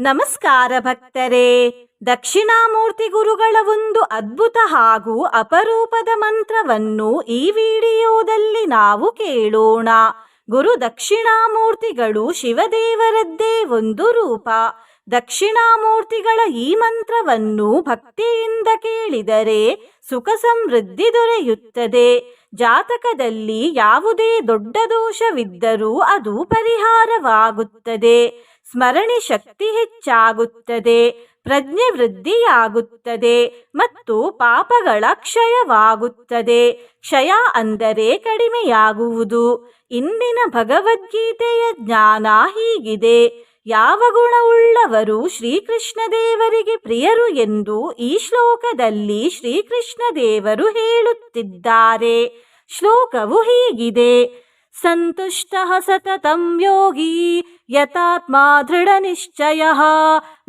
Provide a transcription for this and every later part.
ನಮಸ್ಕಾರ ಭಕ್ತರೇ. ದಕ್ಷಿಣಾಮೂರ್ತಿ ಗುರುಗಳ ಒಂದು ಅದ್ಭುತ ಹಾಗೂ ಅಪರೂಪದ ಮಂತ್ರವನ್ನು ಈ ವಿಡಿಯೋದಲ್ಲಿ ನಾವು ಕೇಳೋಣ. ಗುರು ದಕ್ಷಿಣಾಮೂರ್ತಿಗಳು ಶಿವದೇವರದ್ದೇ ಒಂದು ರೂಪ. ದಕ್ಷಿಣಾಮೂರ್ತಿಗಳ ಈ ಮಂತ್ರವನ್ನು ಭಕ್ತಿಯಿಂದ ಕೇಳಿದರೆ ಸುಖ ಸಮೃದ್ಧಿ ದೊರೆಯುತ್ತದೆ. ಜಾತಕದಲ್ಲಿ ಯಾವುದೇ ದೊಡ್ಡ ದೋಷವಿದ್ದರೂ ಅದು ಪರಿಹಾರವಾಗುತ್ತದೆ. ಸ್ಮರಣೆ ಶಕ್ತಿ ಹೆಚ್ಚಾಗುತ್ತದೆ, ಪ್ರಜ್ಞೆ ವೃದ್ಧಿಯಾಗುತ್ತದೆ ಮತ್ತು ಪಾಪಗಳ ಕ್ಷಯವಾಗುತ್ತದೆ. ಕ್ಷಯ ಅಂದರೆ ಕಡಿಮೆಯಾಗುವುದು. ಇಂದಿನ ಭಗವದ್ಗೀತೆಯ ಜ್ಞಾನ ಹೀಗಿದೆ. ಯಾವ ಗುಣವುಳ್ಳವರು ಶ್ರೀಕೃಷ್ಣ ದೇವರಿಗೆ ಪ್ರಿಯರು ಎಂದು ಈ ಶ್ಲೋಕದಲ್ಲಿ ಶ್ರೀಕೃಷ್ಣ ದೇವರು ಹೇಳುತ್ತಿದ್ದಾರೆ. ಶ್ಲೋಕವು ಹೀಗಿದೆ. सन्तुष्टः सततं योगी यतात्मा दृढनिश्चयः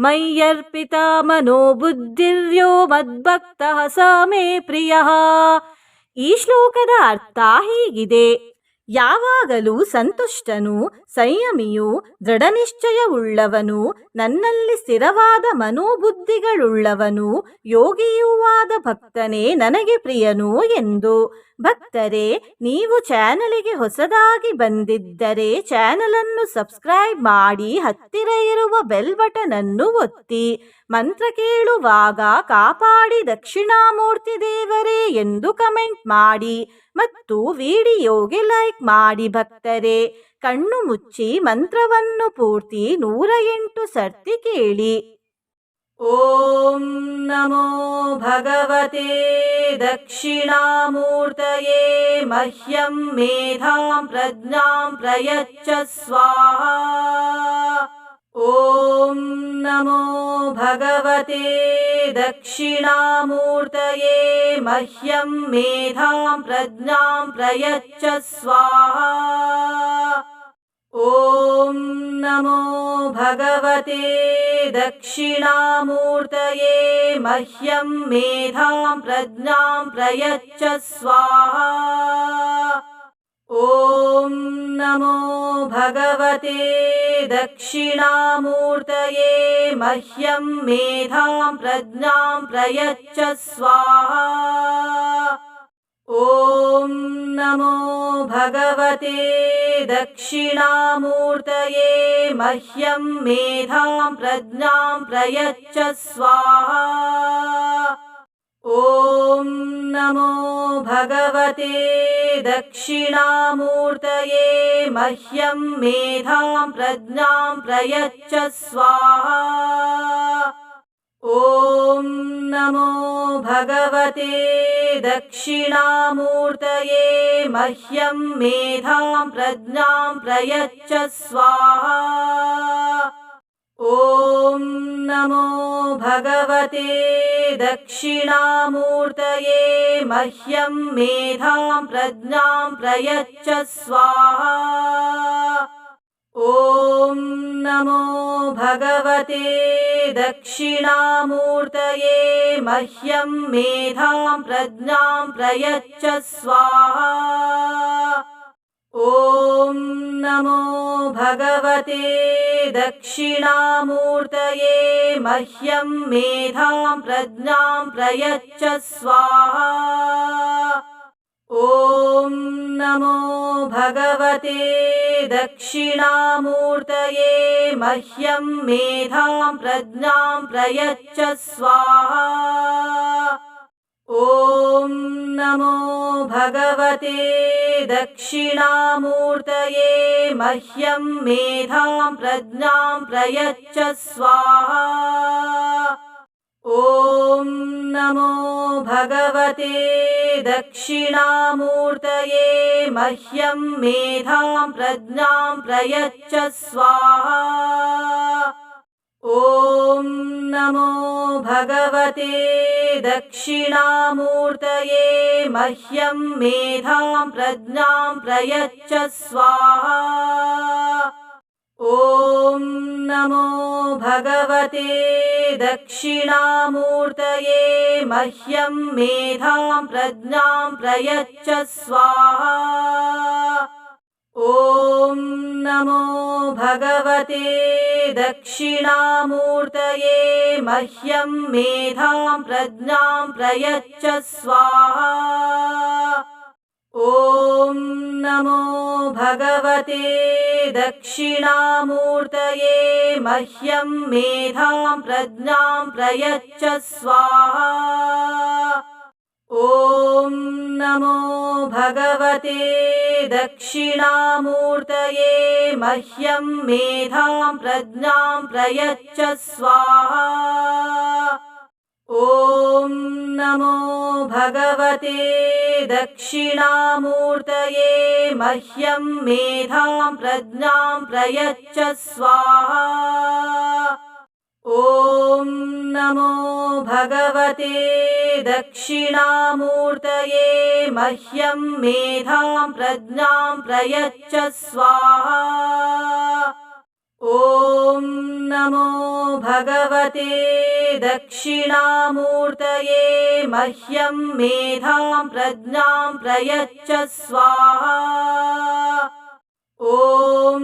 मय्यर्पिता मनो बुद्धिर्यो ಮದ್ಭಕ್ತಃ ಸ ಮೇ ಪ್ರಿಯಃ ಈ ಶ್ಲೋಕದ ಅರ್ಥ ಹೀಗಿದೆ ಯಾವಾಗಲೂ ಸಂತುಷ್ಟನು ಸಂಯಮಿಯು ದೃಢನಿಶ್ಚಯವುಳ್ಳವನು, ನನ್ನಲ್ಲಿ ಸ್ಥಿರವಾದ ಮನೋಬುದ್ಧಿಗಳುಳ್ಳವನು ಯೋಗಿಯೂ ಆದ ಭಕ್ತನೇ ನನಗೆ ಪ್ರಿಯನು ಎಂದು. ಭಕ್ತರೇ, ನೀವು ಚಾನಲಿಗೆ ಹೊಸದಾಗಿ ಬಂದಿದ್ದರೆ ಚಾನಲನ್ನು ಸಬ್ಸ್ಕ್ರೈಬ್ ಮಾಡಿ ಹತ್ತಿರ ಇರುವ ಬೆಲ್ ಬಟನ್ ಅನ್ನು ಒತ್ತಿ, ಮಂತ್ರ ಕೇಳುವಾಗ ಕಾಪಾಡಿ ದಕ್ಷಿಣಾಮೂರ್ತಿ ದೇವರೇ ಎಂದು ಕಮೆಂಟ್ ಮಾಡಿ ಮತ್ತು ವಿಡಿಯೋಗೆ ಲೈಕ್ ಮಾಡಿ ಭಕ್ತರೇ. ಕಣ್ಣು ಮುಚ್ಚಿ ಮಂತ್ರವನ್ನು ಪೂರ್ತಿ ನೂರ ಎಂಟು ಸರ್ತಿ ಕೇಳಿ ಓಂ ನಮೋ ಭಗವತೆ ದಕ್ಷಿಣಾಮೂರ್ತಯೇ ಮಹ್ಯಂ ಮೇಧಾಂ ಪ್ರಜ್ಞಾಂ ಪ್ರಯಚ್ಛ ಸ್ವಾಹಾ ॐ नमो भगवते दक्षिणामूर्तये मह्यं मेधां प्रज्ञां प्रयच्छ स्वाहा। ॐ नमो भगवते दक्षिणामूर्तये मह्यं मेधां प्रज्ञां प्रयच्छ स्वाहा। ॐ नमो भगवते दक्षिणामूर्तये मह्यं मेधां प्रज्ञां प्रयच्छ स्वाहा। ॐ नमो भगवते दक्षिणामूर्तये मह्यं मेधां प्रज्ञां प्रयच्छ स्वाहा ॐ नमो भगवते दक्षिणामूर्तये मह्यं मेधां प्रज्ञां प्रयच्छ स्वाहा। ॐ नमो भगवते दक्षिणामूर्तये मह्यं मेधां प्रज्ञां प्रयच्छ स्वाहा ॐ नमो भगवते दक्षिणामूर्तये मह्यं मेधां प्रज्ञां प्रयच्छ स्वाहा। ॐ नमो भगवते दक्षिणामूर्तये मह्यं मेधां प्रज्ञां प्रयच्छ स्वाहा ॐ नमो भगवते दक्षिणामूर्तये मह्यं मेधां प्रज्ञां प्रयच्छ स्वाहा। ॐ नमो भगवते दक्षिणामूर्तये मह्यं मेधां प्रज्ञां प्रयच्छ स्वाहा ॐ नमो भगवते दक्षिणामूर्तये मह्यं मेधां प्रज्ञां प्रयच्छ स्वाहा। ॐ नमो भगवते दक्षिणामूर्तये मह्यं मेधां प्रज्ञां प्रयच्छ स्वाहा ॐ नमो भगवते दक्षिणामूर्तये मह्यं मेधां प्रज्ञां प्रयच्छ स्वाहा। ॐ नमो भगवते दक्षिणामूर्तये मह्यं मेधां प्रज्ञां प्रयच्छ स्वाहा। ॐ नमो भगवते दक्षिणामूर्तये मह्यं मेधां प्रज्ञां प्रयच्छ स्वाहा। ॐ नमो भगवते दक्षिणामूर्तये मह्यं मेधां प्रज्ञां प्रयच्छ स्वाहा। ॐ नमो भगवते दक्षिणामूर्तये मह्यं मेधां प्रज्ञां प्रयच्छ स्वाहा। ॐ नमो भगवते दक्षिणामूर्तये मह्यं मेधां प्रज्ञां प्रयच्छ स्वाहा। ॐ नमो भगवते दक्षिणामूर्तये मह्यं मेधां प्रज्ञां प्रयच्छ स्वाहा। ॐ नमो भगवते दक्षिणामूर्तये मह्यं मेधां प्रज्ञां प्रयच्छ स्वाहा। ॐ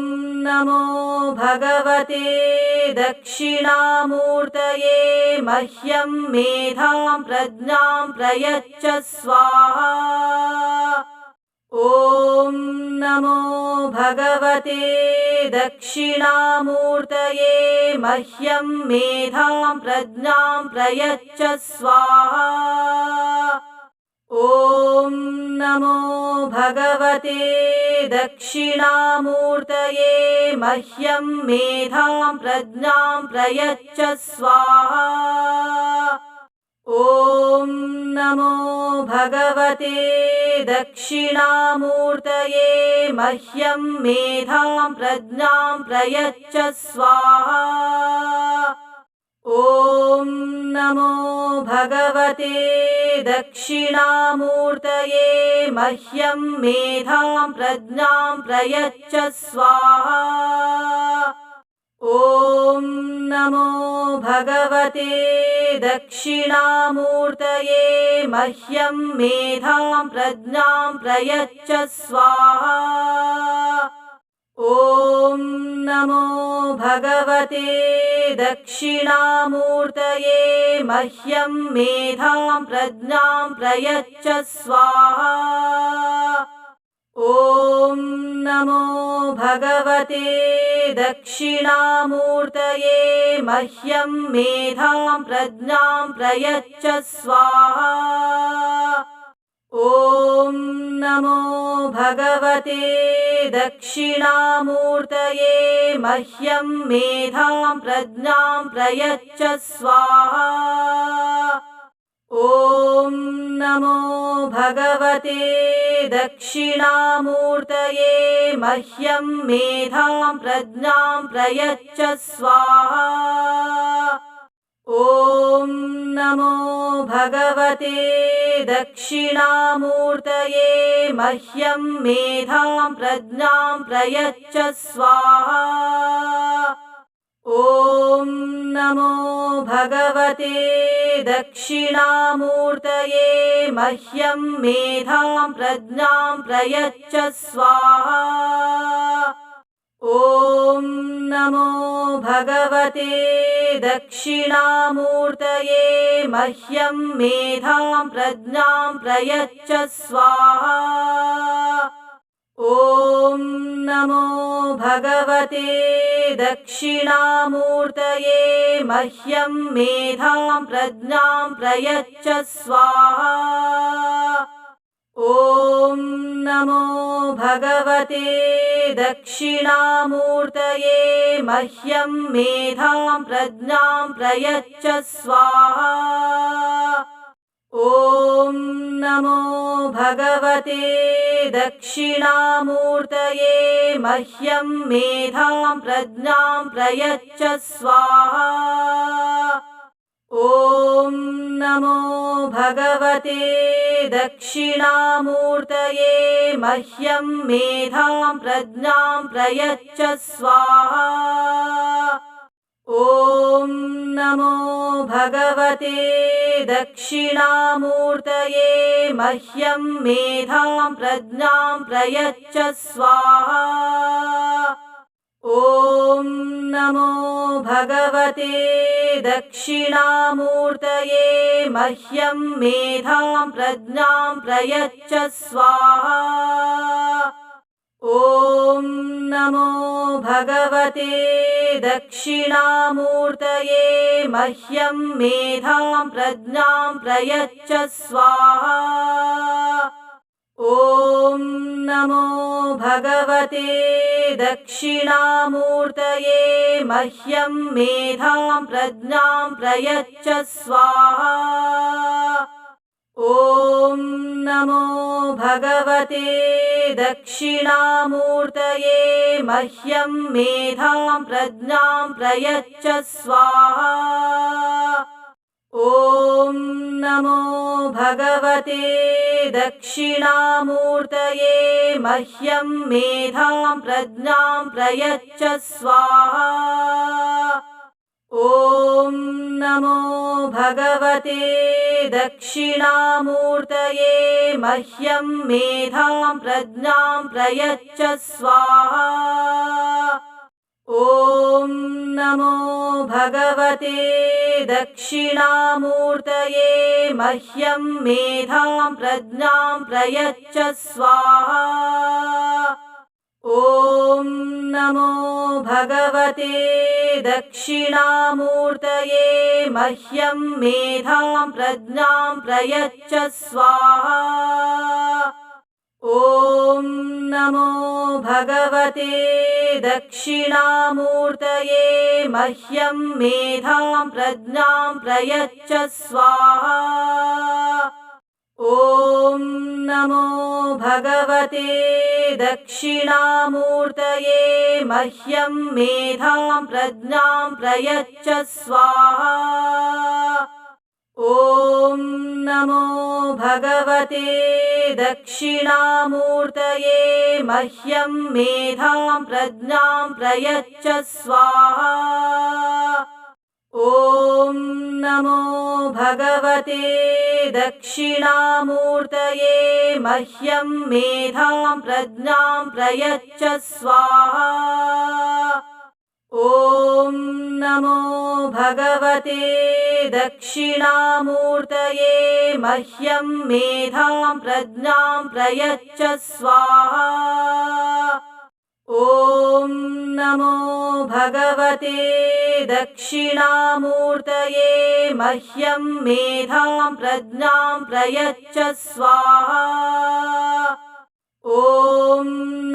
नमो भगवते दक्षिणामूर्तये मह्यं मेधां प्रज्ञां प्रयच्छ स्वाहा। ॐ नमो भगवते दक्षिणामूर्तये मह्यं मेधां प्रज्ञां प्रयच्छ स्वाहा ॐ नमो भगवते दक्षिणामूर्तये मह्यं मेधां प्रज्ञां प्रयच्छ स्वाहा। ॐ नमो भगवते दक्षिणामूर्तये मह्यं मेधां प्रज्ञां प्रयच्छ स्वाहा ॐ नमो भगवते दक्षिणामूर्तये मह्यं मेधां प्रज्ञां प्रयच्छ स्वाहा। ॐ नमो भगवते दक्षिणामूर्तये मह्यं मेधां प्रज्ञां प्रयच्छ स्वाहा ॐ नमो भगवते दक्षिणामूर्तये मह्यं मेधां प्रज्ञां प्रयच्छ स्वाहा। ॐ नमो भगवते दक्षिणामूर्तये मह्यं मेधां प्रज्ञां प्रयच्छ स्वाहा। ॐ नमो भगवते दक्षिणामूर्तये मह्यं मेधां प्रज्ञां प्रयच्छ स्वाहा। ॐ नमो भगवते दक्षिणामूर्तये मह्यं मेधां प्रज्ञां प्रयच्छ स्वाहा। ॐ नमो भगवते दक्षिणामूर्तये मह्यं मेधां प्रज्ञां प्रयच्छ स्वाहा। ॐ नमो भगवते दक्षिणामूर्तये मह्यं मेधां प्रज्ञां प्रयच्छ स्वाहा। ॐ नमो भगवते दक्षिणामूर्तये मह्यं मेधां प्रज्ञां प्रयच्छ स्वाहा। ॐ नमो भगवते दक्षिणामूर्तये मह्यं मेधां प्रज्ञां प्रयच्छ स्वाहा। ॐ नमो भगवते दक्षिणामूर्तये मह्यं मेधां प्रज्ञां प्रयच्छ स्वाहा। ॐ नमो भगवते दक्षिणामूर्तये मह्यं मेधां प्रज्ञां प्रयच्छ स्वाहा ॐ नमो भगवते दक्षिणामूर्तये मह्यं मेधां प्रज्ञां प्रयच्छ स्वाहा। ॐ नमो भगवते दक्षिणामूर्तये मह्यं मेधां प्रज्ञां प्रयच्छ स्वाहा। ॐ नमो भगवते दक्षिणामूर्तये मह्यं मेधां प्रज्ञां प्रयच्छ स्वाहा। ॐ नमो भगवते दक्षिणामूर्तये मह्यं मेधां प्रज्ञां प्रयच्छ स्वाहा। ॐ नमो भगवते दक्षिणामूर्तये मह्यं मेधां प्रज्ञां प्रयच्छ स्वाहा। ॐ नमो भगवते दक्षिणामूर्तये मह्यं मेधां प्रज्ञां प्रयच्छ स्वाहा। ॐ नमो भगवते दक्षिणामूर्तये मह्यं मेधां प्रज्ञां प्रयच्छ स्वाहा। ॐ नमो भगवते दक्षिणामूर्तये मह्यं मेधां प्रज्ञां प्रयच्छ स्वाहा ॐ नमो भगवते दक्षिणामूर्तये मह्यं मेधां प्रज्ञां प्रयच्छ स्वाहा। ॐ नमो भगवते दक्षिणामूर्तये मह्यं मेधां प्रज्ञां प्रयच्छ स्वाहा ॐ नमो भगवते दक्षिणामूर्तये मह्यं मेधां प्रज्ञां प्रयच्छ स्वाहा। ॐ नमो भगवते दक्षिणामूर्तये मह्यं मेधां प्रज्ञां प्रयच्छ स्वाहा ॐ नमो भगवते दक्षिणामूर्तये मह्यं मेधां प्रज्ञां प्रयच्छ स्वाहा। ॐ नमो भगवते दक्षिणामूर्तये मह्यं मेधां प्रज्ञां प्रयच्छ स्वाहा। ॐ नमो भगवते दक्षिणामूर्तये मह्यं मेधां प्रज्ञां प्रयच्छ स्वाहा। ॐ नमो भगवते दक्षिणामूर्तये मह्यं मेधां प्रज्ञां प्रयच्छ स्वाहा। ॐ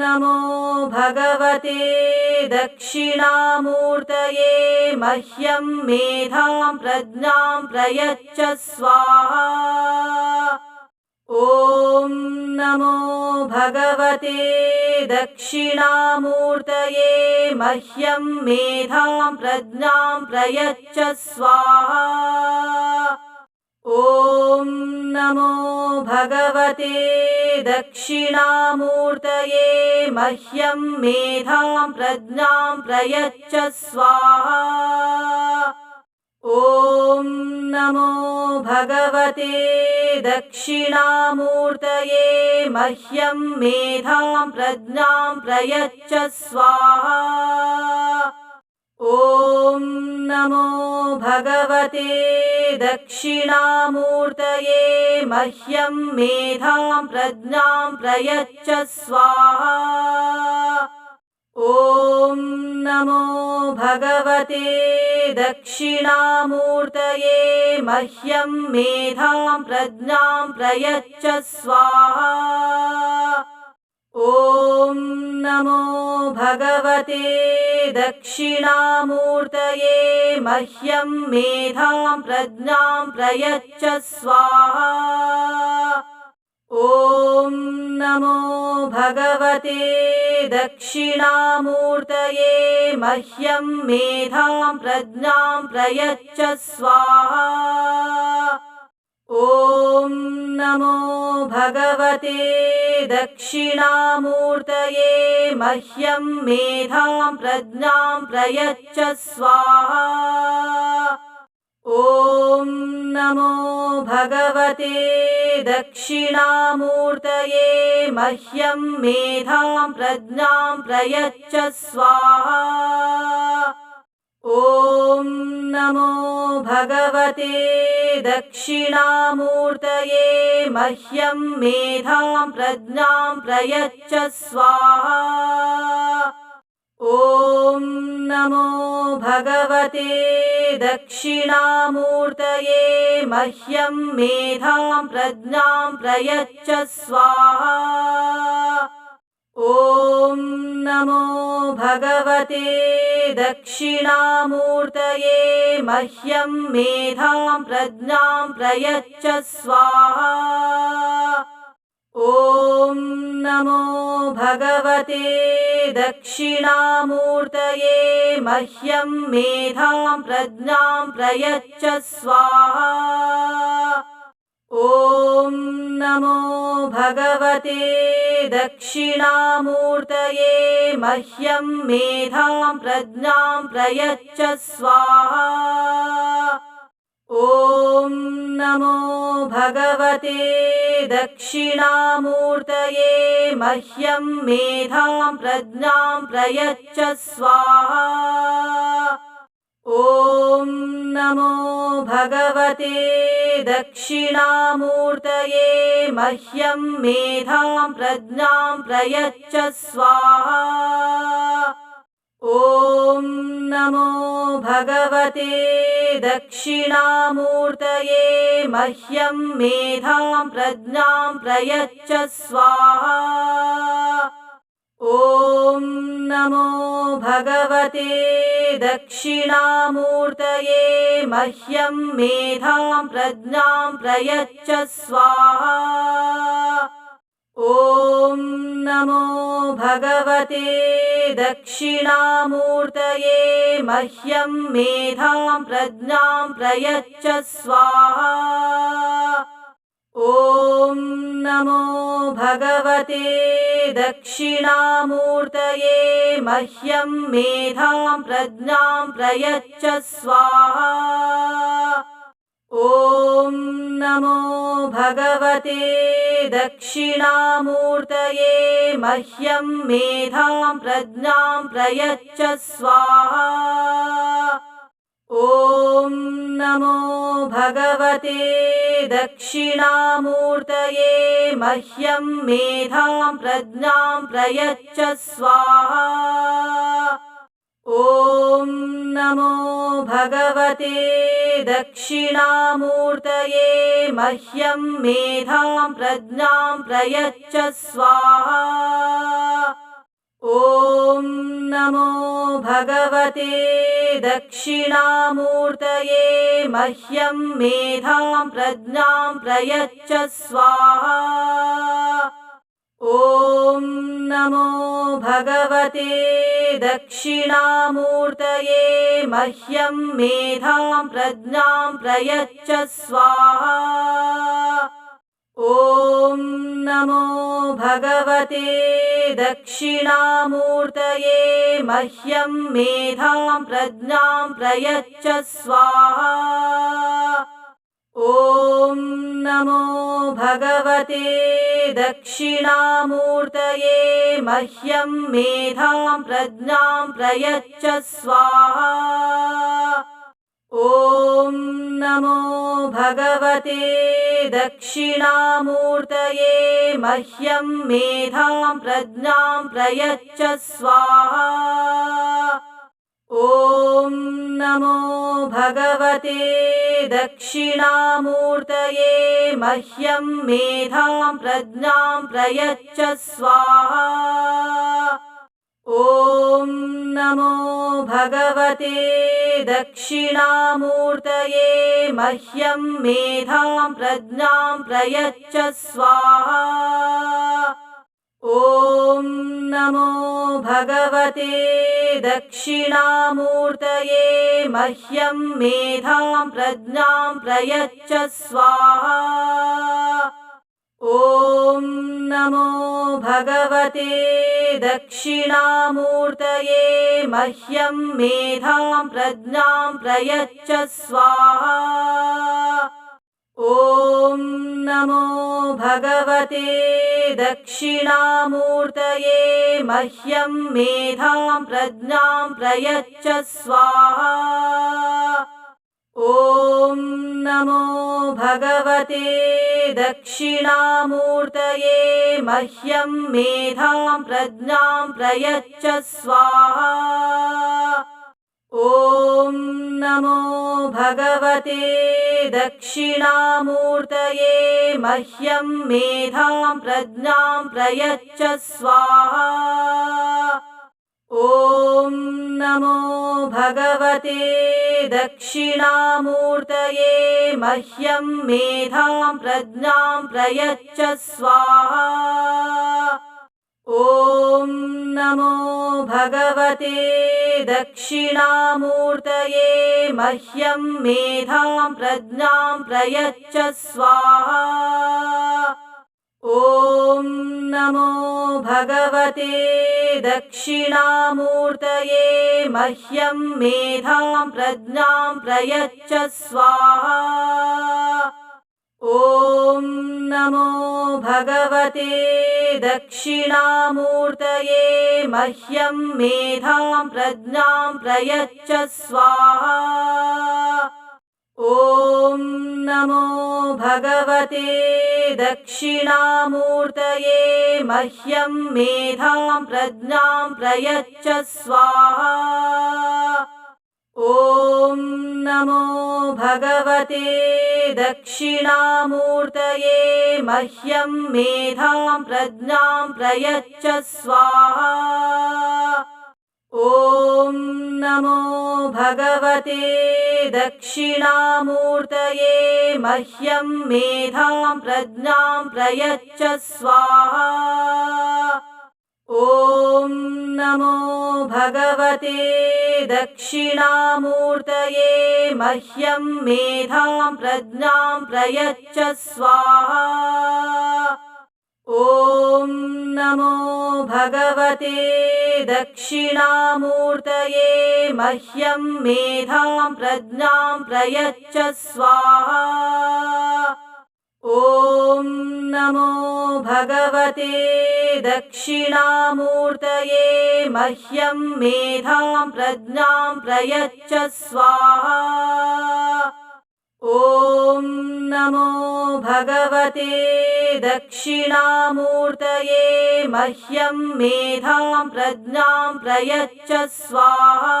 नमो भगवते दक्षिणामूर्तये मह्यं मेधां प्रज्ञां प्रयच्छ स्वाहा। ॐ नमो भगवते दक्षिणामूर्तये मह्यं मेधां प्रज्ञां प्रयच्छ स्वाहा। ॐ नमो भगवते दक्षिणामूर्तये मह्यं मेधां प्रज्ञां प्रयच्छ स्वाहा। ॐ नमो भगवते दक्षिणामूर्तये मह्यं मेधां प्रज्ञां प्रयच्छ स्वाहा ॐ नमो भगवते दक्षिणामूर्तये मह्यं मेधां प्रज्ञां प्रयच्छ स्वाहा। ॐ नमो भगवते दक्षिणामूर्तये मह्यं मेधां प्रज्ञां प्रयच्छ स्वाहा ॐ नमो भगवते दक्षिणामूर्तये मह्यं मेधां प्रज्ञां प्रयच्छ स्वाहा। ॐ नमो भगवते दक्षिणामूर्तये मह्यं मेधां प्रज्ञां प्रयच्छ स्वाहा। ॐ नमो भगवते दक्षिणामूर्तये मह्यं मेधां प्रज्ञां प्रयच्छ स्वाहा। ॐ नमो भगवते दक्षिणामूर्तये मह्यं मेधां प्रज्ञां प्रयच्छ स्वाहा ॐ नमो भगवते दक्षिणामूर्तये मह्यं मेधां प्रज्ञां प्रयच्छ स्वाहा। ॐ नमो भगवते दक्षिणामूर्तये मह्यं मेधां प्रज्ञां प्रयच्छ स्वाहा ॐ नमो भगवते दक्षिणामूर्तये मह्यं मेधां प्रज्ञां प्रयच्छ स्वाहा। ॐ नमो भगवते दक्षिणामूर्तये मह्यं मेधां प्रज्ञां प्रयच्छ स्वाहा ॐ नमो भगवते दक्षिणामूर्तये मह्यं मेधां प्रज्ञां प्रयच्छ स्वाहा। ॐ नमो भगवते दक्षिणामूर्तये मह्यं मेधां प्रज्ञां प्रयच्छ स्वाहा। ॐ नमो भगवते दक्षिणामूर्तये मह्यं मेधां प्रज्ञां प्रयच्छ स्वाहा। ॐ नमो भगवते दक्षिणामूर्तये मह्यं मेधां प्रज्ञां प्रयच्छ स्वाहा। ॐ नमो भगवते दक्षिणामूर्तये मह्यं मेधां प्रज्ञां प्रयच्छ स्वाहा। ॐ नमो भगवते दक्षिणामूर्तये मह्यं मेधां प्रज्ञां प्रयच्छ स्वाहा। ॐ नमो भगवते दक्षिणामूर्तये मह्यं मेधां प्रज्ञां प्रयच्छ स्वाहा। ॐ नमो भगवते दक्षिणामूर्तये मह्यं मेधां प्रज्ञां प्रयच्छ स्वाहा ॐ नमो भगवते दक्षिणामूर्तये मह्यं मेधां प्रज्ञां प्रयच्छ स्वाहा। ॐ नमो भगवते दक्षिणामूर्तये मह्यं मेधां प्रज्ञां प्रयच्छ स्वाहा। ॐ नमो भगवते दक्षिणामूर्तये मह्यं मेधां प्रज्ञां प्रयच्छ स्वाहा। ॐ नमो भगवते दक्षिणामूर्तये मह्यं मेधां प्रज्ञां प्रयच्छ स्वाहा। ॐ नमो भगवते दक्षिणामूर्तये मह्यं मेधां प्रज्ञां प्रयच्छ स्वाहा। ॐ नमो भगवते दक्षिणामूर्तये मह्यं मेधां प्रज्ञां प्रयच्छ स्वाहा ॐ नमो भगवते दक्षिणामूर्तये मह्यं मेधां प्रज्ञां प्रयच्छ स्वाहा। ॐ नमो भगवते दक्षिणामूर्तये मह्यं मेधां प्रज्ञां प्रयच्छ स्वाहा ॐ नमो भगवते दक्षिणामूर्तये मह्यं मेधां प्रज्ञां प्रयच्छ स्वाहा। ॐ नमो भगवते दक्षिणामूर्तये मह्यं मेधां प्रज्ञां प्रयच्छ स्वाहा ॐ नमो भगवते दक्षिणामूर्तये मह्यं मेधां प्रज्ञां प्रयच्छ स्वाहा। ॐ नमो भगवते दक्षिणामूर्तये मह्यं मेधां प्रज्ञां प्रयच्छ स्वाहा। ॐ नमो भगवते दक्षिणामूर्तये मह्यं मेधां प्रज्ञां प्रयच्छ स्वाहा। ॐ नमो भगवते दक्षिणामूर्तये मह्यं मेधां प्रज्ञां प्रयच्छ स्वाहा ॐ नमो भगवते दक्षिणामूर्तये मह्यं मेधां प्रज्ञां प्रयच्छ स्वाहा। ॐ नमो भगवते दक्षिणामूर्तये मह्यं मेधां प्रज्ञां प्रयच्छ स्वाहा। ॐ नमो भगवते दक्षिणामूर्तये मह्यं मेधां प्रज्ञां प्रयच्छ स्वाहा। ॐ नमो भगवते दक्षिणामूर्तये मह्यं मेधां प्रज्ञां प्रयच्छ स्वाहा। ॐ नमो भगवते दक्षिणामूर्तये मह्यं मेधां प्रज्ञां प्रयच्छ स्वाहा। ॐ नमो भगवते दक्षिणामूर्तये मह्यं मेधां प्रज्ञां प्रयच्छ स्वाहा ॐ नमो भगवते दक्षिणामूर्तये मह्यं मेधां प्रज्ञां प्रयच्छ स्वाहा। ॐ नमो भगवते दक्षिणामूर्तये मह्यं मेधां प्रज्ञां प्रयच्छ स्वाहा। ॐ नमो भगवते दक्षिणामूर्तये मह्यं मेधां प्रज्ञां प्रयच्छ स्वाहा। ॐ नमो भगवते दक्षिणामूर्तये मह्यं मेधां प्रज्ञां प्रयच्छ स्वाहा ॐ नमो भगवते दक्षिणामूर्तये मह्यं मेधां प्रज्ञां प्रयच्छ स्वाहा।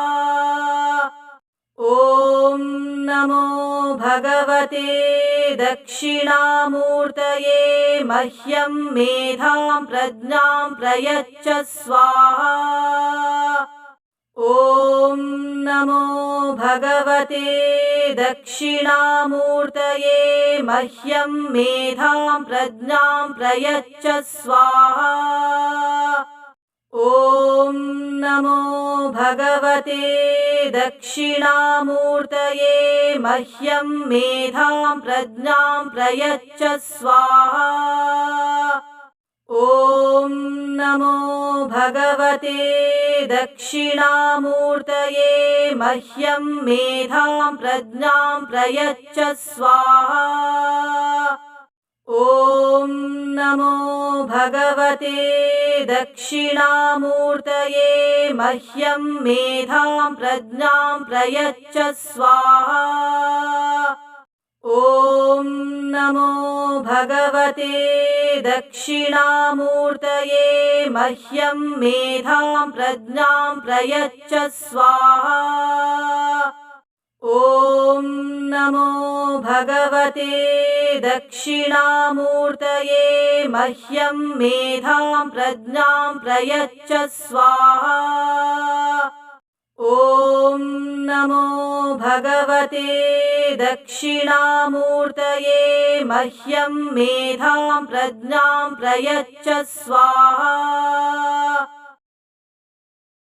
ॐ नमो भगवते दक्षिणामूर्तये मह्यं मेधां प्रज्ञां प्रयच्छ स्वाहा। ॐ नमो भगवते दक्षिणामूर्तये मह्यं मेधां प्रज्ञां प्रयच्छ स्वाहा। ॐ नमो भगवते दक्षिणामूर्तये मह्यं मेधां प्रज्ञां प्रयच्छ स्वाहा। ॐ नमो भगवते दक्षिणामूर्तये मह्यं मेधां प्रज्ञां प्रयच्छ स्वाहा। ॐ नमो भगवते दक्षिणामूर्तये मह्यं मेधां प्रज्ञां प्रयच्छ स्वाहा। ॐ नमो भगवते दक्षिणामूर्तये मह्यं मेधां प्रज्ञां प्रयच्छ स्वाहा। ॐ नमो भगवते दक्षिणामूर्तये मह्यं मेधां प्रज्ञां प्रयच्छ स्वाहा। ॐ नमो भगवते दक्षिणामूर्तये मह्यं मेधां प्रज्ञां प्रयच्छ स्वाहा